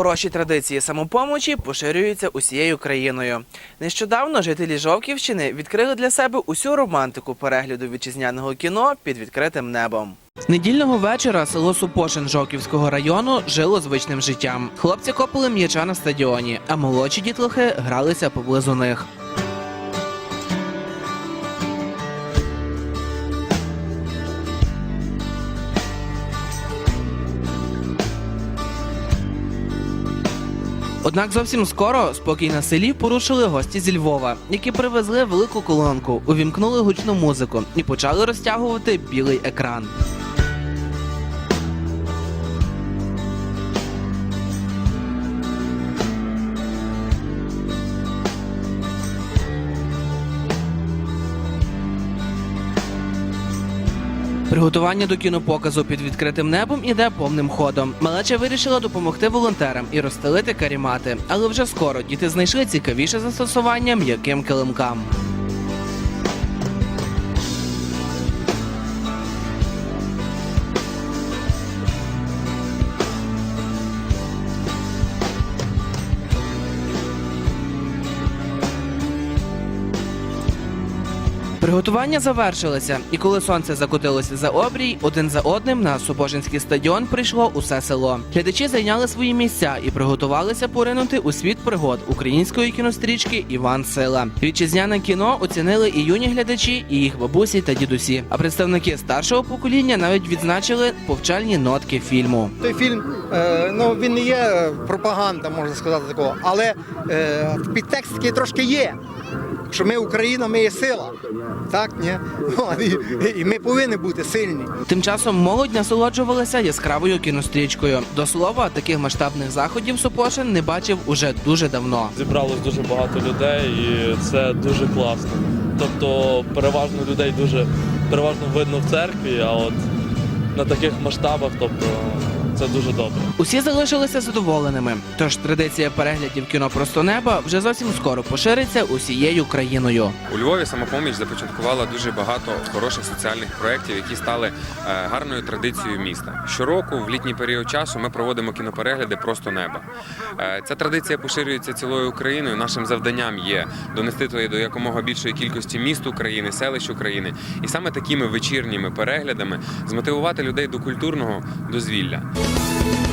Хороші традиції самопомочі поширюються усією країною. Нещодавно жителі Жовківщини відкрили для себе усю романтику перегляду вітчизняного кіно під відкритим небом. З Недільного вечора село Супошин Жовківського району жило звичним життям. Хлопці копали м'яча на стадіоні, а молодші дітлахи гралися поблизу них. Однак зовсім скоро спокій на селі порушили гості зі Львова, які привезли велику колонку, увімкнули гучну музику і почали розтягувати білий екран. Приготування до кінопоказу під відкритим небом іде повним ходом. Малеча вирішила допомогти волонтерам і розстелити карімати, але вже скоро діти знайшли цікавіше застосування м'яким килимкам. Приготування завершилися, і коли сонце закотилося за обрій, один за одним на Собожинський стадіон прийшло усе село. Глядачі зайняли свої місця і приготувалися поринути у світ пригод української кінострічки Іван Сила. Вітчизняне кіно оцінили і юні глядачі, і їх бабусі та дідусі. А представники старшого покоління навіть відзначили повчальні нотки фільму. Той фільм, е, ну він не є пропаганда, можна сказати такого, але е, підтекст такий трошки є. Що ми Україна, ми є сила. Так, ні? І, і ми повинні бути сильні. Тим часом молодь насолоджувалася яскравою кінострічкою. До слова, таких масштабних заходів Супошин не бачив уже дуже давно. Зібралось дуже багато людей, і це дуже класно. Тобто, переважно людей дуже переважно видно в церкві, а от на таких масштабах, тобто, це дуже добре. Усі залишилися задоволеними. Тож традиція переглядів кіно просто неба вже зовсім скоро пошириться усією країною. У Львові самопоміч започаткувала дуже багато хороших соціальних проєктів, які стали е, гарною традицією міста. Щороку, в літній період часу, ми проводимо кіноперегляди просто неба. Е, Ця традиція поширюється цілою Україною. Нашим завданням є донести туди до якомога більшої кількості міст України, селищ України, і саме такими вечірніми переглядами змотивувати людей до культурного дозвілля. Thank you.